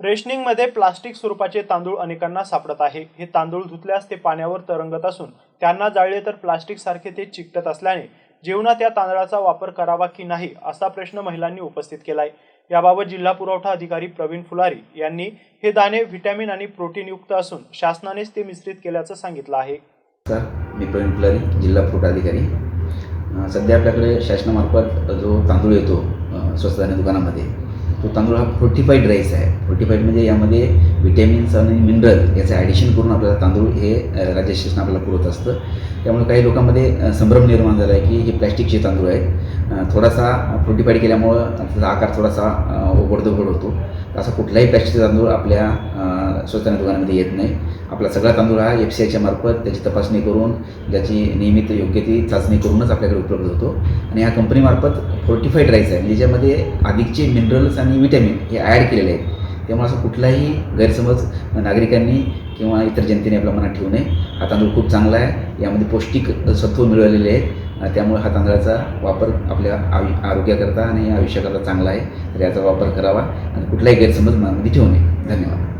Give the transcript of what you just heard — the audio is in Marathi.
रेशनिंगमध्ये प्लास्टिक स्वरूपाचे तांदूळ अनेकांना सापडत आहे. हे तांदूळ धुतल्यास ते पाण्यावर तरंगत असून त्यांना जाळले तर प्लास्टिक सारखे ते चिकटत असल्याने जेवणात या तांदळाचा वापर करावा की नाही असा प्रश्न महिलांनी उपस्थित केलाय. याबाबत जिल्हा पुरवठा अधिकारी प्रवीण फुलारी यांनी हे दाणे व्हिटॅमिन आणि प्रोटीन युक्त असून शासनानेच ते मिश्रित केल्याचं सांगितलं आहे. सर मी प्रवीण फुलारी जिल्हा पुरवठा अधिकारी. सध्या आपल्याकडे शासनामार्फत जो तांदूळ येतो स्वस्त धान्य दुकानामध्ये तो तांदूळ हा फोर्टिफाईड राईस आहे. फोर्टिफाईड म्हणजे यामध्ये विटॅमिन्स आणि मिनरल याचं ॲडिशन करून आपल्याला तांदूळ हे राज्य शासन आपल्याला पुरवत असतं. त्यामुळे काही लोकांमध्ये संभ्रम निर्माण झाला आहे की हे प्लॅस्टिकचे तांदूळ आहेत. थोडासा फोर्टिफाईड केल्यामुळं त्याचा आकार थोडासा ओबडधोबड होतो. असा कुठलाही प्लॅस्टिकचा तांदूळ आपल्या स्वतःच्या दुकानामध्ये येत नाही. आपला सगळा तांदूळ हा एफ सी आयच्या मार्फत त्याची तपासणी करून त्याची नियमित योग्य ती चाचणी करूनच आपल्याकडे उपलब्ध होतो. आणि ह्या कंपनीमार्फत फोर्टिफाईड राईस आहे म्हणजे ज्यामध्ये अधिकचे मिनरल्स आणि विटॅमिन हे ॲड केलेले आहेत. त्यामुळे असं कुठलाही गैरसमज नागरिकांनी किंवा इतर जनतेने आपल्या मनात ठेवू नये. हा तांदूळ खूप चांगला आहे यामध्ये पौष्टिक सत्व मिळवलेले आहेत त्यामुळे हा तांदळाचा वापर आपल्या आयु आरोग्याकरता आणि आयुष्याकरता चांगला आहे. तर याचा वापर करावा आणि कुठलाही गैरसमज मनामध्ये ठेवू नये. धन्यवाद.